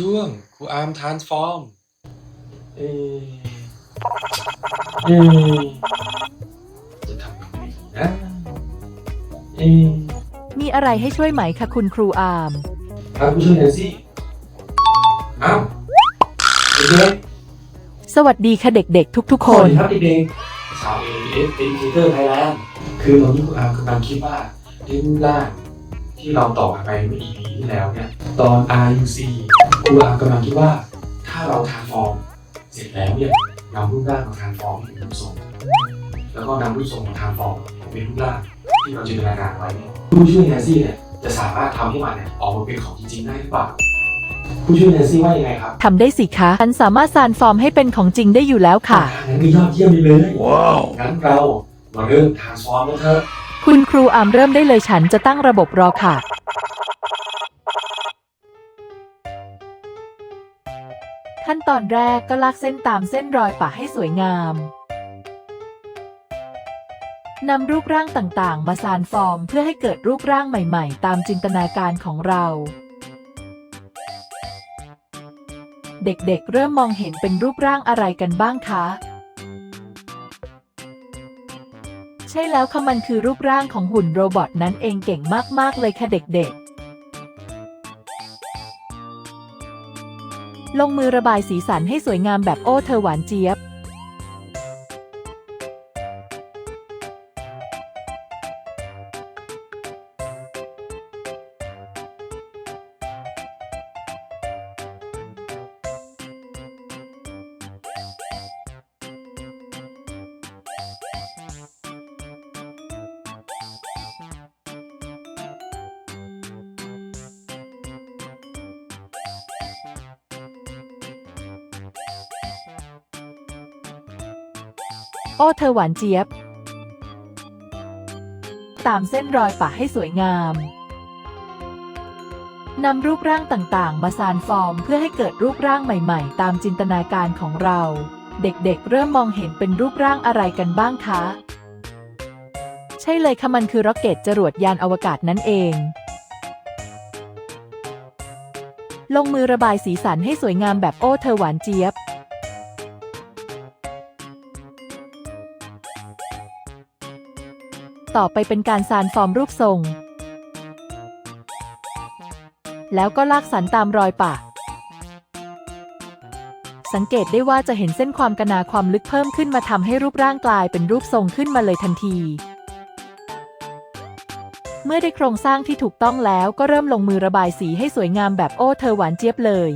ช่วงครูอาร์มทานส์ฟอร์ม เอเอจะทำยังไงดีนะเอมีอะไรให้ช่วยไหมคะคุณครูอามครับผู้ช่วยแนนซี่อ้าวเด็กสวัสดีค่ะเด็กๆ ทุกๆๆคนสวัสดีครับเด็กๆชาว AS Educator Thailand คือตอนนี้ครูอาร์มกำลังคิดว่าเรื่องล่างที่เราต่อกันไปเมื่อ EP ที่แล้วเนี่ย ตอน RUC ครูอาร์มกำลังคิดว่า ถ้าเราทานฟอร์มเสร็จแล้วเนี่ยนำรูปร่างมาทานฟอร์มให้เป็นรูปทรงแล้วก็นำรูปทรงมาทานฟอร์มให้เป็นรูปร่างที่เราจินตนาการไว้เนี่ยผู้ช่วยแนนซี่เนี่ยจะสามารถทำให้มันเนี่ยออกมาเป็นของจริงๆได้หรือเปล่าผู้ช่วยแนนซี่ว่ายังไงครับทำได้สิคะฉันสามารถสานฟอร์มให้เป็นของจริงได้อยู่แล้วค่ะงั้นก็ยอดเยี่ยมไปเลยว้าวงั้นเรามาเริ่มทานฟอร์มกันเถอะคุณครูอามเริ่มได้เลยฉันจะตั้งระบบรอค่ะ ขั้นตอนแรกก็ลากเส้นตามเส้นรอยปะให้สวยงามนำรูปร่างต่างๆ มาสานฟอร์มเพื่อให้เกิดรูปร่างใหม่ๆ ตามจินตนาการของเรา เด็กๆ เริ่มมองเห็นเป็นรูปร่างอะไรกันบ้างคะ ใช่แล้วค่ะมันคือรูปร่างของหุ่นโรบอทนั้นเองเก่งมากๆเลยค่ะเด็กๆ ลงมือระบายสีสันให้สวยงามแบบโอ้เธอหวานเจี๊ยบ อ้เธอหวานเจี๊ยบ ตามเส้นรอยปะให้สวยงามนำรูปร่างต่างๆ มาสานฟอร์มเพื่อให้เกิดรูปร่างใหม่ๆ ตามจินตนาการของเรา เด็กๆ เริ่มมองเห็นเป็นรูปร่างอะไรกันบ้างคะ ใช่เลยค่ะมันคือร็อกเก็ตจรวดยานอวกาศนั่นเอง ลงมือระบายสีสันให้สวยงามแบบโอ้เธอหวานเจี๊ยบ ต่อไปเป็นการสานฟอร์มรูปทรง แล้วก็ลากสันตามรอยปะ สังเกตได้ว่าจะเห็นเส้นความกนาความลึกเพิ่มขึ้นมาทำให้รูปร่างกลายเป็นรูปทรงขึ้นมาเลยทันที เมื่อได้โครงสร้างที่ถูกต้องแล้วก็เริ่มลงมือระบายสีให้สวยงามแบบโอ้เธอหวานเจี๊ยบเลย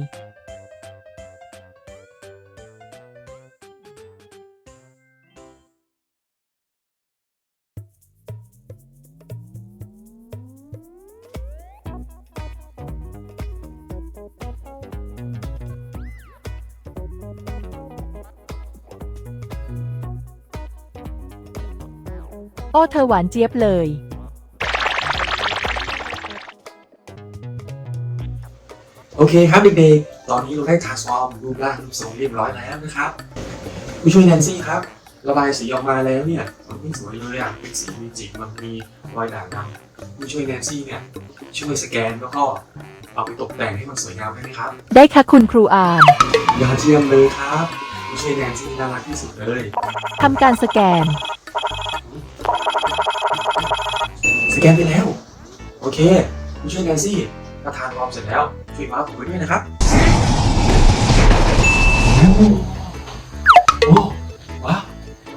โอ้เธอหวานเจี๊ยบเลย โอเคครับเด็กๆ ตอนนี้เราได้ทานฟอร์มรูปร่างรูปทรงเรียบร้อยแล้วนะครับผู้ช่วยแนนซี่ครับ ระบายสีออกมาแล้วเนี่ยมันไม่สวยเลยอะเป็นสีมีจิกมันมีรอยด่างดำผู้ช่วยแนนซี่เนี่ยช่วยสแกนแล้วก็เอาไปตกแต่งให้มันสวยงามได้ไหมครับได้ค่ะคุณครูอามยอดเยี่ยมเลยครับผู้ช่วยแนนซี่น่ารักที่สุดเลย ทำการสแกน แกนไปแล้ว โอเคผู้ช่วยแนนซี่ถ้าทานฟอร์มเสร็จแล้ว ช่วยว้าวผมไปด้วยนะครับโอ้ว้าว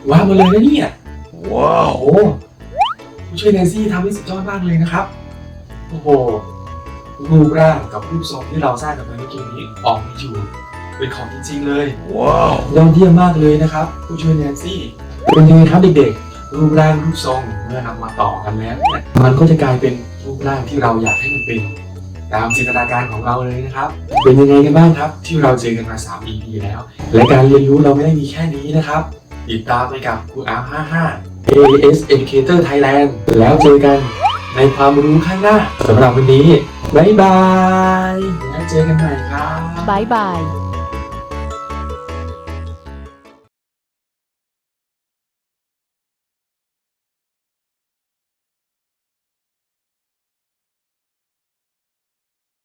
ว้าวหมาเลยนะเนี่ยว้าวโอ้ผู้ช่วยแนนซี่ทำได้สุดยอดมากเลยนะครับ โอ้โหรูปร่างกับรูปทรงที่เราสร้างกับเมื่อกี้นี้ออกมาอยู่เป็นของจริงๆเลย ว้าวยอดเยี่ยมมากเลยนะครับ ผู้ช่วยแนนซี่เป็นยังไงครับเด็กๆ รูปร่างรูปทรงเมื่อนำมาต่อกันแล้วเนี่ยมันก็จะกลายเป็นรูปร่างที่เราอยากให้มันเป็นตามจินตนาการของเราเลยนะครับ เป็นยังไงกันบ้างครับ ที่เราเจอกันมา 3 EP แล้ว และการเรียนรู้เราไม่ได้มีแค่นี้นะครับ ติดตามไปกับครูอาร์55 AS Educator Thailand แล้วเจอกันในความรู้ข้างหน้าสำหรับวันนี้ บ๊ายบาย แล้วเจอกันใหม่ครับ บ๊ายบาย